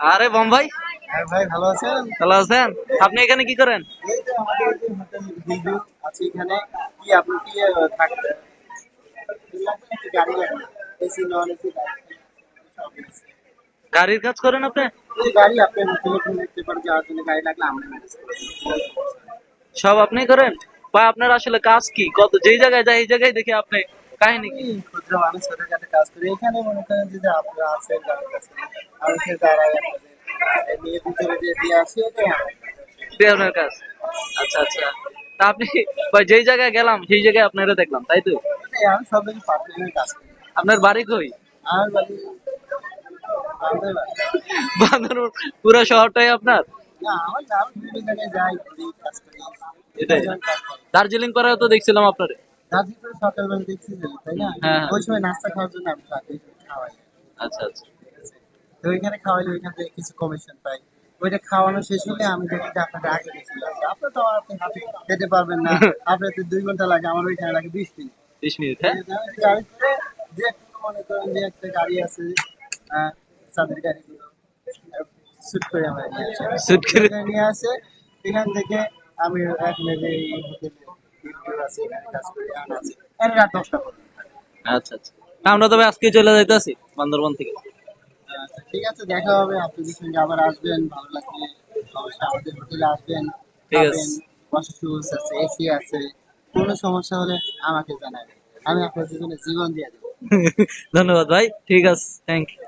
আরে বোম্বাই হ্যাঁ ভাই ভালো আছেন? ভালো আছেন? আপনি এখানে কি করেন? এই তো আমাদের এই যে হোটেল হিন্দু আছে এখানে কি আপনি কি থাকবেন গাড়ি লাগবে এসি নন এসি গাড়ির কাজ করেন আপনি? গাড়ি আপনি হোটেলে ফোন করতে পারেন যাওয়ার জন্য গাড়ি লাগলে আমরা সব আপনি করেন? বা আপনার আসলে কাজ কি? কত যেই জায়গায় যায় এই জায়গায় দেখি আপনি। কাহিনী কি? ক্ষুদ্র মানুষ ছোটখাটো কাজ করি। এখানে মনে করেন যে আপনারা আছেন কাছে আমি সে আপনাদের নিয়ে ভিতরে যে দিয়ে আসি ওটাই আমার আপনার কাজ। আচ্ছা আচ্ছা। তা আপনি যেই জায়গায় গেলাম সেই জায়গায় আপনারা দেখলাম তাই তো? আমি সব কিছু পার্টনারের কাজ করি। আপনার বাড়ি কই? আমার বাড়ি বান্দরবান। পুরো শহরটাই আপনার। দার্জিলিং পাড়ায় তো দেখছিলাম আপনারে। গাজীপুরে সকালবেলা দেখছি যে, তাই না? হ্যাঁ, হ্যাঁ। ওই সময় নাস্তা খাওয়ার জন্য আমি তাকে খাওয়াই। আচ্ছা আচ্ছা। তো ওইখানে খাওয়াইলে ওইখান থেকে কিছু কমিশন পাই। ওইটা খাওয়ানো শেষ হলে আমি দেখি যে আপনাদের আগে আপনার তো আপনি হাতে খেতে পারবেন না। আপনার তো দুই ঘণ্টা লাগে আমার ওইখানে লাগে বিশ মিনিট। বিশ মিনিট হ্যাঁ? যে মনে করেন যে একটা গাড়ি আছে চাঁদের গাড়িগুলো শুট করে আমরা নিয়ে আসি। করে? নিয়ে আসে এখান থেকে আমি এক মেঘে এই হোটেলে আছে এখানে কাজ করি আনা আছে এর রাত দশটা পর্যন্ত আচ্ছা। আচ্ছা আমরা তবে আজকে চলে যাইতেছি বান্দরবান থেকে। ঠিক আছে দেখা হবে। আপনাদের সঙ্গে আবার আসবেন ভালো অবশ্যই আমাদের হোটেলে আসবেন ঠিক আছে। আছে এসি আছে কোনো সমস্যা হলে আমাকে জানাবেন। আমি আপনাদের জন্য জীবন দিয়ে দেবো। ধন্যবাদ ভাই ঠিক আছে থ্যাংক ইউ